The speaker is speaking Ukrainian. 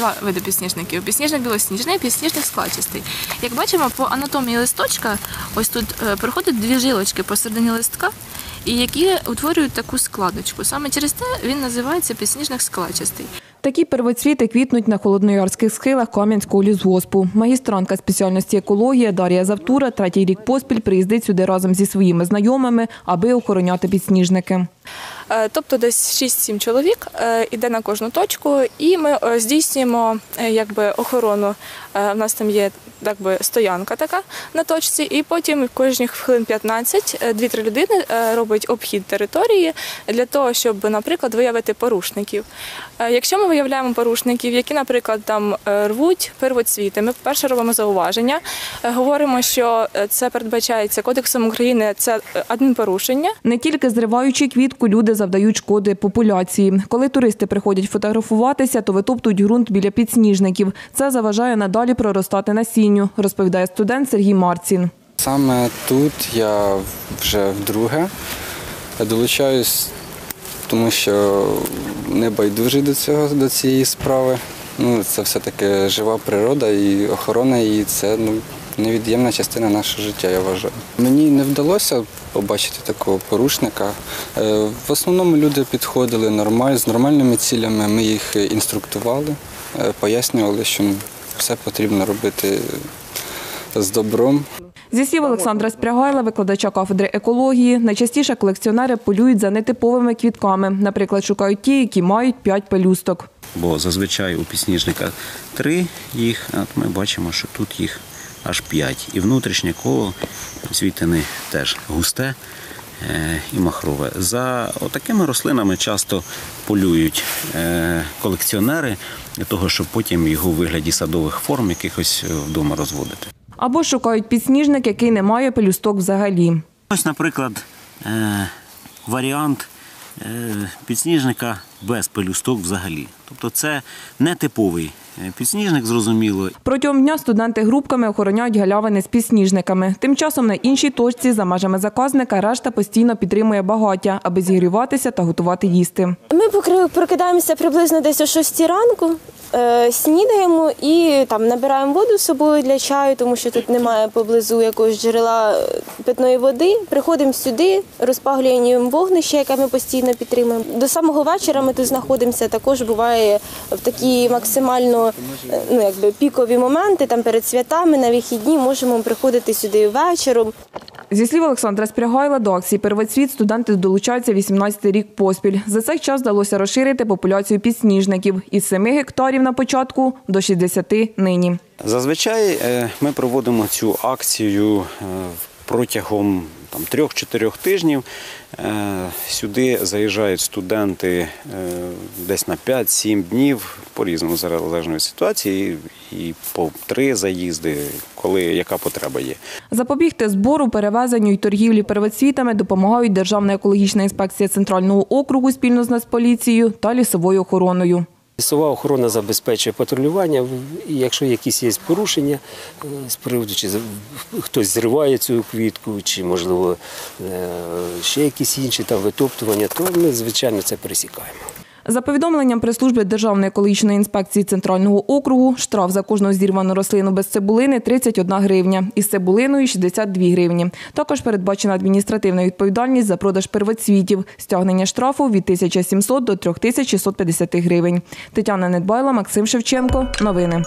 два види підсніжників: підсніжник білосніжний, підсніжник складчастий. Як бачимо, по анатомії листочка, ось тут е, проходять дві жилочки посередині листка, і які утворюють таку складочку. Саме через те він називається підсніжник складчастий. Такі первоцвіти квітнуть на холодноярських схилах Кам'янського лісгоспу. Магістрантка спеціальності екологія Дар'я Завтура третій рік поспіль приїздить сюди разом зі своїми знайомими, аби охороняти підсніжники. Е, Тобто десь 6-7 чоловік е, іде на кожну точку, і ми е, здійснюємо якби охорону. У нас там є так би стоянка така на точці, і потім кожні хвилин 15 е, дві-три людини робить обхід території для того, щоб, наприклад, виявити порушників. Якщо ми виявляємо порушників, які, наприклад, там рвуть первоцвіти, ми перше робимо зауваження, говоримо, що це передбачається кодексом України, це адмінпорушення. Не тільки зриваючи квітку, люди завдають шкоди популяції. Коли туристи приходять фотографуватися, то витоптують ґрунт біля підсніжників. Це заважає надалі проростати насінню, розповідає студент Сергій Марцін. Саме тут я вже вдруге долучаюсь, тому що не байдужий до цього, до цієї справи. Ну, це все-таки жива природа і охорона її це ну, невід'ємна частина нашого життя, я вважаю. Мені не вдалося побачити такого порушника. Е, В основному люди підходили нормаль, з нормальними цілями. Ми їх інструктували, е, пояснювали, що все потрібно робити з добром. Зі слів Олександра Спрягайла, викладача кафедри екології, найчастіше колекціонери полюють за нетиповими квітками. Наприклад, шукають ті, які мають п'ять пелюсток. бо зазвичай у підсніжника три їх, а ми бачимо, що тут їх аж п'ять. І внутрішнє коло звітини теж густе е, і махрове. За такими рослинами часто полюють е, колекціонери для того, щоб потім його у вигляді садових форм якихось е, вдома розводити. Або шукають підсніжник, який не має пелюсток взагалі. Ось, наприклад, варіант підсніжника без пелюсток взагалі. Тобто це не типовий е, підсніжник, зрозуміло. Протягом дня студенти групками охороняють галявини з підсніжниками. Тим часом на іншій точці за межами заказника решта постійно підтримує багаття, аби зігріватися та готувати їсти. Ми прокидаємося приблизно десь о 6 ранку, е, снідаємо і там набираємо воду з собою для чаю, тому що тут немає поблизу якогось джерела е, питної води. Приходимо сюди, розпалюємо вогнище, яке ми постійно підтримуємо. До самого вечора ми тут знаходимося. Також буває в такі максимально е, ну, якби пікові моменти, там перед святами на вихідні можемо приходити сюди вечором. Зі слів Олександра Спрягайла, до акції «Первоцвіт» студенти долучаються 18-й рік поспіль. За цей час вдалося розширити популяцію підсніжників із 7 гектарів на початку до 60 нині. Зазвичай е, ми проводимо цю акцію е, протягом трьох-чотирьох тижнів. Е, Сюди заїжджають студенти десь на 5-7 днів, по-різному, залежно від ситуації, і по три заїзди, коли яка потреба є. Запобігти збору, перевезенню й торгівлі первоцвітами допомагають Державна екологічна інспекція Центрального округу спільно з Нацполіцією та лісовою охороною. Лісова охорона забезпечує патрулювання. І якщо якісь є порушення е, з приводу, чи з- хтось зриває цю квітку, чи можливо е, ще якісь інші там витоптування, то ми звичайно це пересікаємо. За повідомленням прес-служби Державної екологічної інспекції Центрального округу, штраф за кожну зірвану рослину без цибулини – 31 гривня, із цибулиною – 62 гривні. Також передбачена адміністративна відповідальність за продаж первоцвітів, стягнення штрафу від 1700 до 3650 гривень. Тетяна Недбайла, Максим Шевченко. Новини.